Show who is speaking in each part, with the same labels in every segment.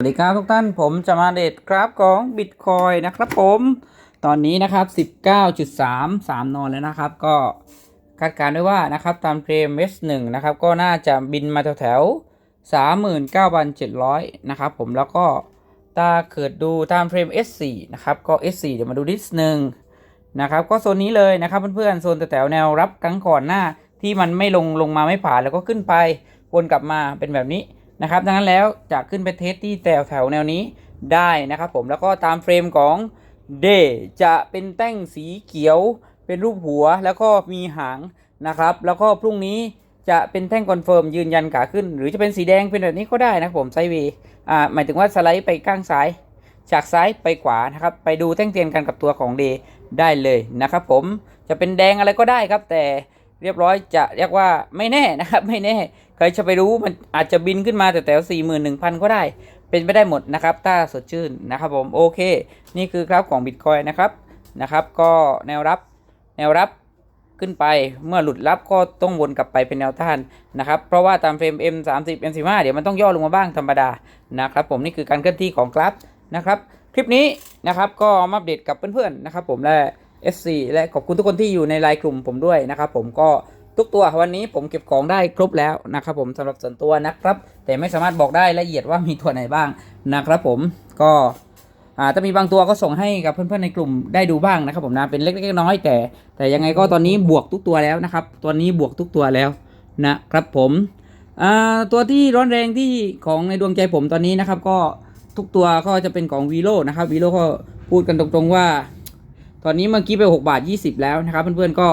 Speaker 1: สวัสดีครับทุกท่านผมจะมาเดทกราฟของบิตคอยนะครับผมตอนนี้นะครับ 19.33 นอนแล้วนะครับ ก็คาดการณ์ไว้ว่านะครับตามเทรม S1 นะครับก็น่าจะบินมาแถวๆ39,700 นะครับผมแล้วก็ถ้าเกิดดูตามเทรม S4 นะครับก็ S4 เดี๋ยวมาดูนิดนึงนะครับก็โซนนี้เลยนะครับเพื่อนๆโซนแถวแนวรับครั้งก่อนหน้าที่มันไม่ลงลงมาไม่ผ่านแล้วก็ขึ้นไปวนกลับมาเป็นแบบนี้ นะครับดังนั้นแล้วจะขึ้นไปเทสที่แถวแถวแนวนี้ได้นะครับผมแล้วก็ตามเฟรมของ D จะเป็นแต้งสีเขียวเป็นรูปหัวแล้วก็มีหางนะครับ แล้วก็พรุ่งนี้จะเป็นแท่งคอนเฟิร์มยืนยันขาขึ้น หรือจะเป็นสีแดงเป็นแบบนี้ก็ได้นะครับผมไซเวอ่าหมายถึงว่าสไลด์ไปข้างซ้าย จากซ้ายไปขวานะครับไปดูแท่งเทียนกันกับตัวของ D ได้เลยนะครับผมจะเป็นแดงอะไรก็ได้ครับแต่เรียบร้อยจะเรียกว่าไม่แน่นะครับไม่แน่ ใครจะไปรู้มันอาจจะบินขึ้นมาแต่แถวสี่หมื่นหนึ่งพันก็ได้ เป็นไปได้หมดนะครับ ถ้าสดชื่นนะครับผมโอเค นี่คือครับของบิตคอยนะครับนะครับ ก็แนวรับแนวรับขึ้นไปเมื่อหลุดรับก็ต้องวนกลับไปเป็นแนวต้านนะครับ เพราะว่าตามเฟรม M 3 0 M 1 5เดี๋ยวมันต้องย่อลงมาบ้างธรรมดานะครับ ผมนี่คือการเคลื่อนที่ของกราฟนะครับ คลิปนี้นะครับก็มาอัปเดตกับเพื่อนๆนะครับ ผมและ SC และขอบคุณทุกคนที่อยู่ในไลน์กลุ่มผมด้วยนะครับ ผมก็ ทุกตัววันนี้ผมเก็บของได้ครบแล้วนะครับผมสำหรับส่วนตัวนะครับ แต่ไม่สามารถบอกได้ละเอียดว่ามีตัวไหนบ้างนะครับผมก็อาถ้ามีบางตัวก็ส่งให้กับเพื่อนๆในกลุ่มได้ดูบ้างนะครับผมนะเป็นเล็กๆน้อยๆแต่ แต่ยังไงก็ตอนนี้บวกทุกตัวแล้วนะครับตัวนี้บวกทุกตัวแล้วนะครับผมตัวที่ร้อนแรงที่ของในดวงใจผมตอนนี้นะครับ ก็ทุกตัวก็จะเป็นของวีโ o นะครับวีโ o ก็พูดกันตรงๆว่า ตอนนี้เมื่อกี้ไป 6 บาท 20 แล้วนะครับ เพื่อนๆก็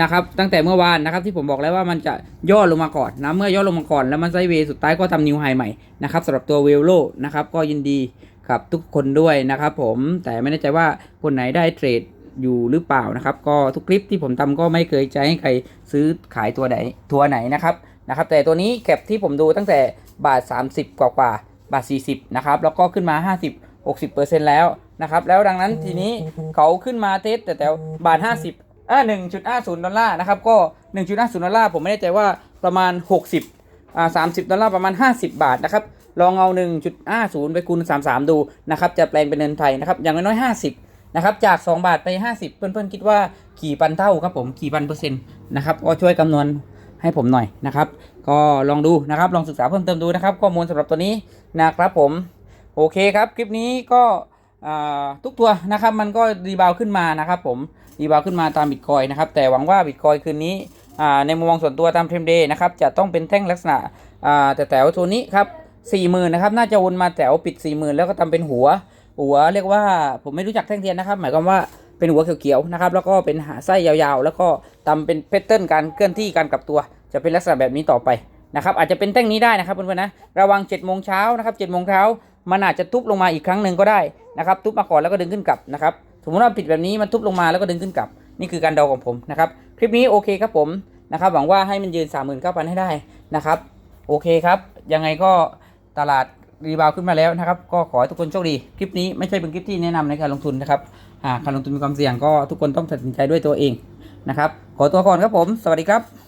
Speaker 1: นะครับตั้งแต่เมื่อวานนะครับที่ผมบอกแล้วว่ามันจะย่อลงมาก่อนนะเมื่อย่อลงมาก่อนแล้วมันไซเวย์สุดท้ายก็ทำนิวไฮใหม่นะครับสำหรับตัวเวลโลนะครับก็ยินดีกับทุกคนด้วยนะครับผมแต่ไม่แน่ใจว่าคนไหนได้เทรดอยู่หรือเปล่านะครับ ก็ทุกคลิปที่ผมทำก็ไม่เคยใจให้ใครซื้อขายตัวไหนตัวไหนนะครับนะครับ แต่ตัวนี้แคปที่ผมดูตั้งแต่บาท 30 กว่ากว่าบาท 40 นะครับ แล้วก็ขึ้นมา 50 60%แล้วนะครับ แล้วดังนั้นทีนี้เขาขึ้นมาเทสแต่แต่บาท 50 อ่า1.50ดอลลาร์นะครับก็1.50ดอลลาร์ผมไม่แน่ใจว่าประมาณ60อ่า30ดอลลาร์ประมาณ50บาทนะครับลองเอา1.50ไปคูณ33ดูนะครับจะแปลงเป็นเงินไทยนะครับอย่างน้อยๆ50นะครับจาก 2 บาทไป 50 เพื่อนๆคิดว่ากี่พันเท่าครับผมกี่พันเปอร์เซ็นต์นะครับก็ช่วยคำนวณให้ผมหน่อยนะครับ ก็ลองดูนะครับลองศึกษาเพิ่มเติมดูนะครับ ข้อมูลสำหรับตัวนี้นะครับผม โอเคครับ คลิปนี้ก็ ทุกตัวนะครับมันก็รีบาวขึ้นมานะครับผมรีบาวขึ้นมาตามบิตคอยนะครับแต่หวังว่าบิตคอยคืนนี้ในมุมมองส่วนตัวตามเทรมเดย์นะครับจะต้องเป็นแท่งลักษณะแต่แถวตัวนี้ครับสี่หมื่นนะครับน่าจะวนมาแถวปิดสี่หมื่นแล้วก็ทำเป็นหัว หัวเรียกว่าผมไม่รู้จักแท่งเทียนนะครับ หมายความว่าเป็นหัวเขียวๆนะครับแล้วก็เป็นหาไส้ยาวๆ แล้วก็ทำเป็นแพทเทิร์นการเคลื่อนที่การกลับตัว จะเป็นลักษณะแบบนี้ต่อไปนะครับอาจจะเป็นแท่งนี้ได้นะครับเพื่อนๆนะระวัง7จ็ดโมงเช้านะครับเจ็ดโมงเช้า มันอาจจะทุบลงมาอีกครั้งหนึ่งก็ได้นะครับ ทุบมาก่อนแล้วก็ดึงขึ้นกลับนะครับสมมติว่าผิดแบบนี้มันทุบลงมาแล้วก็ดึงขึ้นกลับ นี่คือการเดาของผมนะครับ คลิปนี้โอเคครับผมนะครับ หวังว่าให้มันยืน 39,000 ให้ได้นะครับ โอเคครับ ยังไงก็ตลาดรีบาวขึ้นมาแล้วนะครับ ก็ขอให้ทุกคนโชคดี คลิปนี้ไม่ใช่เป็นคลิปที่แนะนำในการลงทุนนะครับหากการลงทุนมีความเสี่ยงก็ทุกคนต้องตัดสินใจด้วยตัวเองนะครับ ขอตัวก่อนครับผม สวัสดีครับ